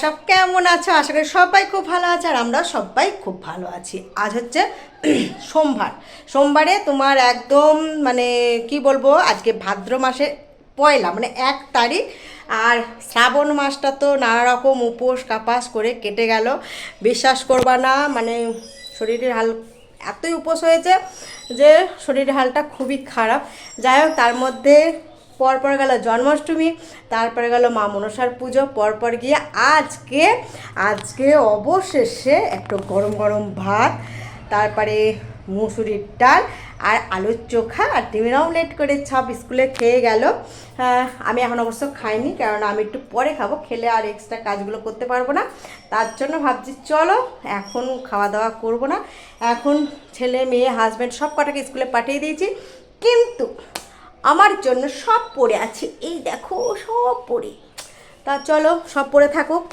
সব কেমন আছো? আশা করি সবাই খুব ভালো আছে আর আমরা সবাই খুব ভালো আছি। আজ হচ্ছে সোমবার। সোমবারে তোমার একদম মানে কি বলব, আজকে ভাদ্র মাসে পয়লা মানে এক তারিখ। আর শ্রাবণ মাসটা তো নানা রকম উপোস কাপাস করে কেটে গেল। বিশ্বাস করবা না মানে শরীরের হাল এতই উপোস হয়েছে যে শরীরের হালটা খুবই খারাপ। যাই হোক, তার মধ্যে পরপর গেল জন্মাষ্টমী তারপরে গেল মা মনসার পুজো পরপর গিয়ে আজকে আজকে অবশেষে একটু গরম গরম ভাত তারপরে মুসুরির ডাল আর আলুর চোখা আর ডিমের অমলেট করে সব স্কুলে খেয়ে গেল। হ্যাঁ, আমি এখন অবশ্য খাইনি কারণ আমি একটু পরে খাব খেলে আর এক্সট্রা কাজগুলো করতে পারব না। তার জন্য ভাবছি চলো এখন খাওয়া দাওয়া করব না। এখন ছেলে মেয়ে হাজব্যান্ড সব কটাকে স্কুলে পাঠিয়ে দিয়েছি। কিন্তু আমার জন্য সব পড়ে আছে। এই দেখো, সব পড়ে। তা চলো, সব পড়ে থাকুক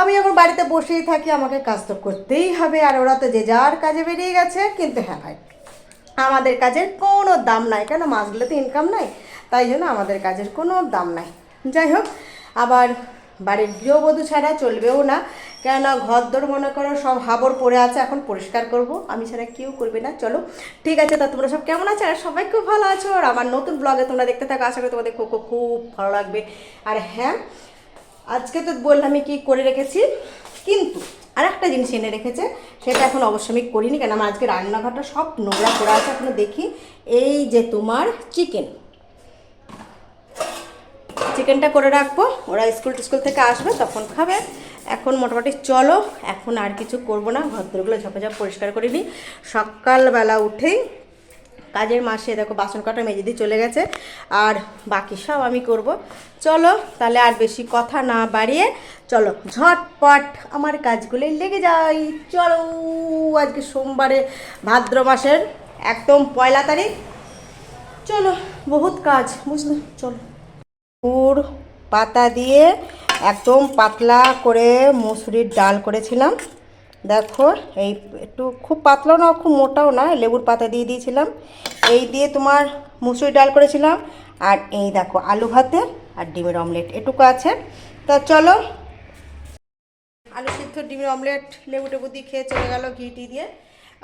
আমি যখন বাড়িতে বসেই থাকি, আমাকে কাজ তো করতেই হবে, আর ওরা তো যে যার কাজে বেরিয়ে গেছে। কিন্তু হ্যাঁ ভাই, আমাদের কাজের কোনো দাম নাই। কেন? মাছগুলো তো ইনকাম নাই। তাই জন্য আমাদের কাজের কোনো দাম নাই। যাই হোক, আবার বাড়ির গৃহবধূ ছাড়া চলবেও না। কেননা ঘর দর মনে করো সব হাবর পড়ে আছে, এখন পরিষ্কার করব। আমি ছাড়া কেউ করবে না, চলো। ঠিক আছে, তা তোমরা সব কেমন আছো? আর সবাই খুব ভালো আছো? আর আমার নতুন ব্লগে তোমরা দেখতে থাকো, আশা করি তোমাদের খুব খুব ভালো লাগবে। আর হ্যাঁ আজকে তো বললাম কি করে রেখেছি। কিন্তু আর একটা জিনিস এনে রেখেছে, সেটা এখন অবশ্যই আমি করিনি কেন আমার আজকে রান্নাঘরটা সব নোংরা করে আছে, এখনও দেখি। এই যে তোমার চিকেন চিকেনটা করে রাখব। ওরা স্কুল টিস্কুল থেকে আসবে, তখন খাবে। এখন মোটামুটি চলো, এখন আর কিছু করব না। ঘরদরগুলো ঝপাঝপ পরিষ্কার করে নিই। সকালবেলা উঠেই কাজের মাসে দেখো বাসন কাটা মেজে দিয়ে চলে গেছে। আর বাকি সব আমি করব। চলো, তাহলে আর বেশি কথা না বাড়িয়ে চলো, ঝটপট আমার কাজগুলোই লেগে যাই চলো, আজকে সোমবারে ভাদ্র মাসের একদম পয়লা তারিখ। চলো, বহুত কাজ, বুঝলে? চলো। গুড় পাতা দিয়ে একদম পাতলা করে মুসুরির ডাল করেছিলাম। দেখো, এই একটু খুব পাতলাও না, খুব মোটাও না, লেবুর পাতা দিয়ে দিয়েছিলাম। এই দিয়ে তোমার মুসুরির ডাল করেছিলাম। আর এই দেখো, আলু ভাতে আর ডিমের অমলেট এটুকু আছে। তা চলো, আলু সিদ্ধ, ডিমের অমলেট, লেবু টেবু দিয়ে খেয়ে চলে গেল ঘি টি দিয়ে।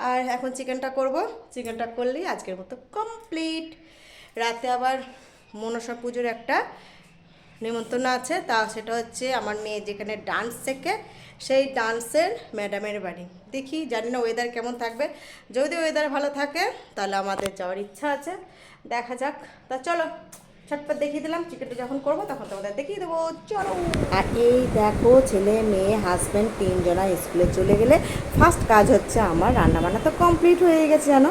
আর এখন চিকেনটা করব। চিকেনটা করলেই আজকের মতো কমপ্লিট রাতে আবার মনসা পুজোর একটা নিমন্ত্রণ আছে। তা সেটা হচ্ছে আমার মেয়ে যেখানে ডান্স শেখে, সেই ডান্সের ম্যাডামের বাড়ি। দেখি, জানি না ওয়েদার কেমন থাকবে। যদি ওয়েদার ভালো থাকে, তাহলে আমাদের যাওয়ার ইচ্ছা আছে। দেখা যাক। তা চলো ছটপট দেখিয়ে দিলাম, চিকেনটা যখন করব তখন তোমাদের দেখিয়ে দেবো। চলো। আর এই দেখো, ছেলে, মেয়ে হাজব্যান্ড তিনজনা স্কুলে চলে গেলে ফার্স্ট কাজ হচ্ছে আমার রান্নাবান্না তো কমপ্লিট হয়ে গেছে জানো?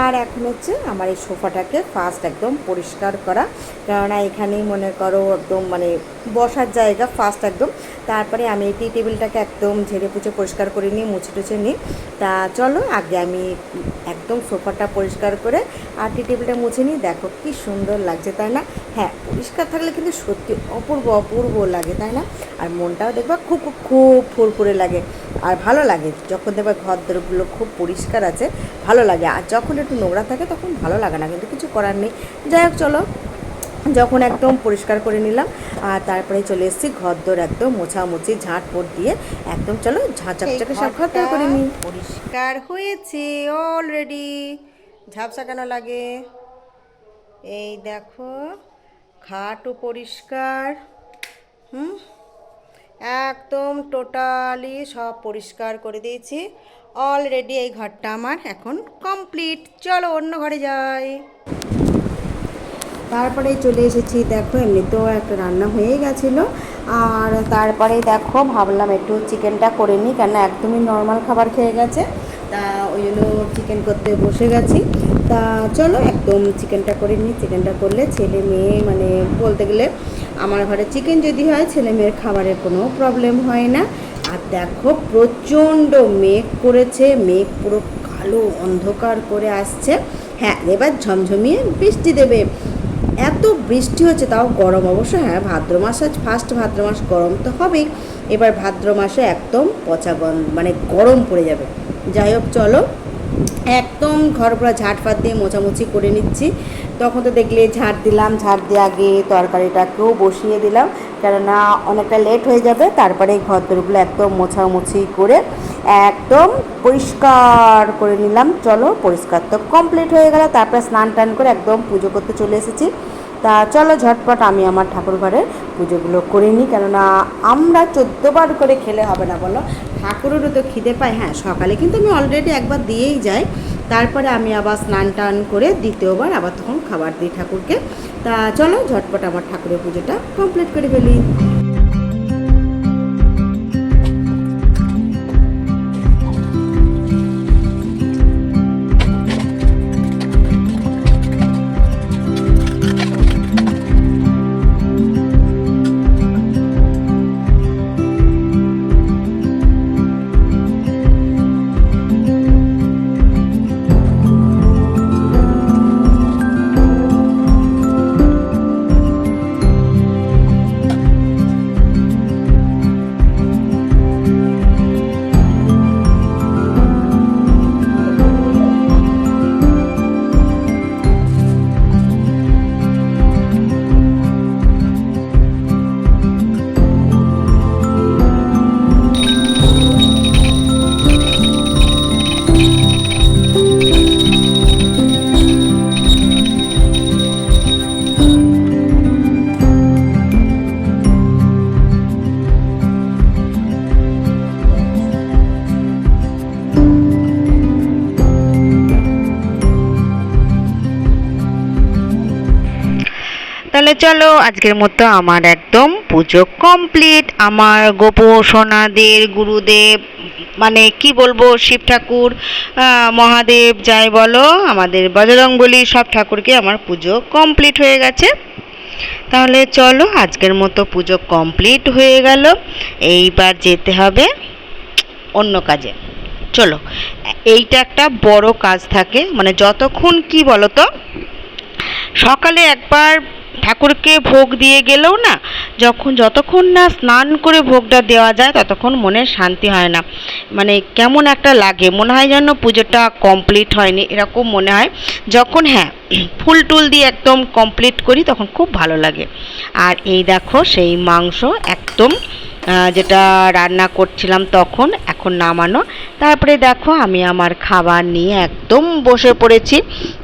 আর এখন হচ্ছে আমার এই সোফাটাকে ফার্স্ট একদম পরিষ্কার করা। কেননা এখানেই মনে করো একদম মানে বসার জায়গা ফার্স্ট একদম। তারপরে আমি এই টি টেবিলটাকে একদম ঝেড়ে পুছে পরিষ্কার করে নিই, মুছে টুছে নিই। তা চলো, আগে আমি একদম সোফাটা পরিষ্কার করে আর টি টেবিলটা মুছে নিই। দেখো কি সুন্দর লাগছে, তাই না? হ্যাঁ পরিষ্কার থাকলে কিন্তু সত্যি অপূর্ব অপূর্ব লাগে তাই না? আর মনটাও দেখবা খুব খুব খুব ফুরফুরে লাগে। আর ভালো লাগে যখন দেখবা ঘর দরগুলো খুব পরিষ্কার আছে ভালো লাগে। আর যখন একটু নোংরা থাকে তখন ভালো লাগে না কিন্তু কিছু করার নেই। যাই হোক চলো। যখন একদম পরিষ্কার করে নিলাম আর তারপরে চলে এসেছি ঘর ঘরদোর একদম মোছামুছি ঝাঁটপোট দিয়ে। একদম চলো ঝাঁচকচকে সব ঘরটা করে নিই। পরিষ্কার হয়েছে অলরেডি। ঝাপসা কেন লাগে? এই দেখো, খাটও পরিষ্কার, হুম? একদম টোটালি সব পরিষ্কার করে দিয়েছি। অলরেডি এই ঘরটা আমার এখন কমপ্লিট চলো অন্য ঘরে যাই। তারপরে চলে এসেছি, দেখো, এমনিতেও একটা রান্না হয়ে গেছিল। আর তারপরে দেখো, ভাবলাম একটু চিকেনটা করে নিই কেন একদমই নর্মাল খাবার খেয়ে গেছে। তা ওই জন্য চিকেন করতে বসে গেছি। তা চলো একদম চিকেনটা করে নিই। চিকেনটা করলে ছেলে মেয়ে মানে বলতে গেলে আমার ঘরে চিকেন যদি হয়, ছেলে মেয়ের খাবারের কোনো প্রবলেম হয় না। আর দেখো প্রচণ্ড মেঘ করেছে, মেঘ পুরো কালো অন্ধকার করে আসছে। হ্যাঁ এবার ঝমঝমিয়ে বৃষ্টি দেবে। এত বৃষ্টি হচ্ছে, তাও গরম অবশ্য। হ্যাঁ ভাদ্র মাস আজ ফার্স্ট ভাদ্র মাস, গরম তো হবেই। এবার ভাদ্র মাসে একদম পচা গন মানে গরম পড়ে যাবে। যাই হোক, চলো একদম ঘর পুরো ঝাড়ফাট দিয়ে মোছামুছি করে নিচ্ছি। তখন তো দেখলে ঝাঁট দিলাম ঝাঁট দিয়ে আগে তরকারিটাকেও বসিয়ে দিলাম। কেননা অনেকটা লেট হয়ে যাবে, তারপরে ঘর দরগুলো একদম মোছামুছি করে একদম পরিষ্কার করে নিলাম। চলো পরিষ্কার তো কমপ্লিট হয়ে গেল, তারপরে স্নান টান করে একদম পুজো করতে চলে এসেছি। তা চলো ঝটপট আমি আমার ঠাকুর ঘরের পুজোগুলো করে নিই। কেননা আমরা চোদ্দোবার করে খেলে হবে না বলো। ঠাকুরেরও তো খিদে পায়। হ্যাঁ সকালে কিন্তু আমি অলরেডি একবার দিয়েই যাই। তারপরে আমি আবার স্নান টান করে দ্বিতীয়বার আবার তখন খাবার দিই ঠাকুরকে। তা চলো ঝটপট আমার ঠাকুরের পুজোটা কমপ্লিট করে ফেলি। তাহলে চলো, আজকের মতো আমার একদম পুজো কমপ্লিট আমার গোপু সোনাদের, গুরুদেব মানে কি বলব, শিব ঠাকুর মহাদেব, যাই বলো, আমাদের বজরংবলী সব ঠাকুরকে আমার পুজো কমপ্লিট হয়ে গেছে। তাহলে চলো, আজকের মতো পুজো কমপ্লিট হয়ে গেল। এইবার যেতে হবে অন্য কাজে। চলো, এইটা একটা বড় কাজ থাকে। মানে যতক্ষণ কি বলো তো সকালে একবার ঠাকুরকে ভোগ দিয়ে গেলেও না, যখন যতক্ষণ না স্নান করে ভোগটা দেওয়া যায়, ততক্ষণ মনে শান্তি হয় না। মানে কেমন একটা লাগে, মনে হয় যেন পুজোটা কমপ্লিট হয়নি, এরকম মনে হয়। যখন হ্যাঁ ফুল টুল দিয়ে একদম কমপ্লিট করি, তখন খুব ভালো লাগে। আর এই দেখো, সেই মাংস একদম যেটা রান্না করছিলাম তখন, এখন নামানো। তারপরে দেখো, আমি আমার খাবার নিয়ে একদম বসে পড়েছি।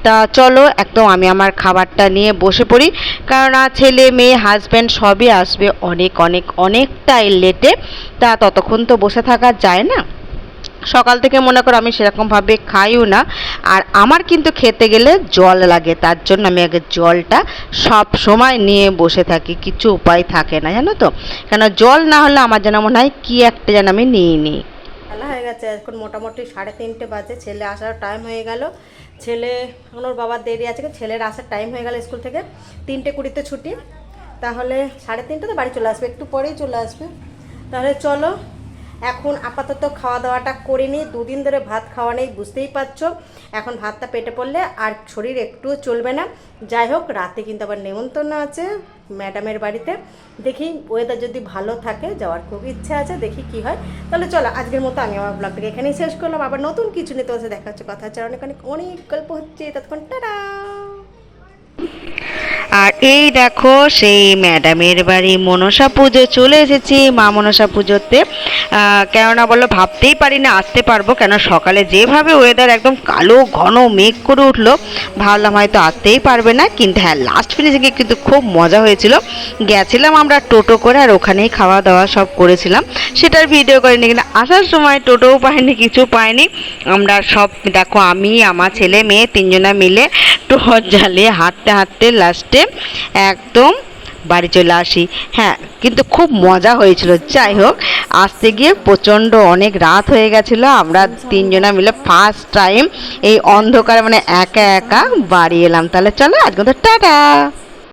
তা চলো, একদম আমি আমার খাবারটা নিয়ে বসে পড়ি। কারণ ছেলে, মেয়ে হাজব্যান্ড সবই আসবে অনেক অনেক, অনেকটাই লেটে তা ততক্ষণ তো বসে থাকা যায় না। সকাল থেকে মনে করো আমি সেরকমভাবে খাইও না। আর আমার কিন্তু খেতে গেলে জল লাগে, তার জন্য আমি আগে জলটা সব সময় নিয়ে বসে থাকি, কিছু উপায় থাকে না, জানো তো? কেন জল না হলে আমার যেন মনে হয় কী একটা যেন আমি নিয়ে নিই। বেলা হয়ে গেছে, এখন মোটামুটি সাড়ে তিনটে বাজে, ছেলে আসার টাইম হয়ে গেল। ছেলে, এখন ওর বাবার দেরি আছে ছেলের আসার টাইম হয়ে গেল স্কুল থেকে। তিনটে কুড়িতে ছুটি। তাহলে সাড়ে তিনটে তো বাড়ি চলে আসবে, একটু পরেই চলে আসবে। তাহলে চলো এখন আপাতত খাওয়া দাওয়াটা করে নিই। দুদিন ধরে ভাত খাওয়া নেই, বুঝতেই পারছ? এখন ভাতটা পেটে পড়লে আর শরীর একটুও চলবে না। যাই হোক, রাতে কিন্তু আবার নেমন্তন্ন আছে ম্যাডামের বাড়িতে। দেখি ওয়েদার যদি ভালো থাকে, যাওয়ার খুব ইচ্ছা আছে, দেখি কি হয়। তাহলে চলো, আজকের মতো আমি আমার ব্লগটাকে এখানেই শেষ করলাম। আবার নতুন কিছু নিয়ে তোমার দেখা হচ্ছে, কথা হচ্ছে অনেক অনেক অনেক গল্প হচ্ছে। ততক্ষণ, টাটা! আর এই দেখো সেই ম্যাডামের বাড়ি মনসা পুজো, চলে এসেছি মা মনসা পুজোতে। কেননা বলো, ভাবতেই পারি না, আসতে পারব। কেন সকালে যেভাবে ওয়েদার একদম কালো, ঘন মেঘ করে উঠল, ভাবলাম হয়তো আসতেই পারবে না। কিন্তু হ্যাঁ লাস্ট ফিনিশিংয়ে কিন্তু খুব মজা হয়েছিল। গেছিলাম আমরা টোটো করে আর ওখানেই খাওয়া দাওয়া সব করেছিলাম। সেটার ভিডিও করিনি, কিন্তু আসার সময় টোটোও পাইনি, কিছু পাইনি। আমরা সব, দেখো আমি, আমার ছেলে, মেয়ে, তিনজনা মিলে টহর জ্বালিয়ে হাঁটতে হাঁটতে লাস্টে একদম বাড়ি চলে আসি। হ্যাঁ কিন্তু খুব মজা হয়েছিল। যাই হোক, আসতে গিয়ে প্রচণ্ড অনেক রাত হয়ে গেছিল। আমরা তিনজনা মিলে ফার্স্ট টাইম এই অন্ধকার মানে একা একা বাড়ি এলাম। তাহলে চলো আজকে তো টাটা।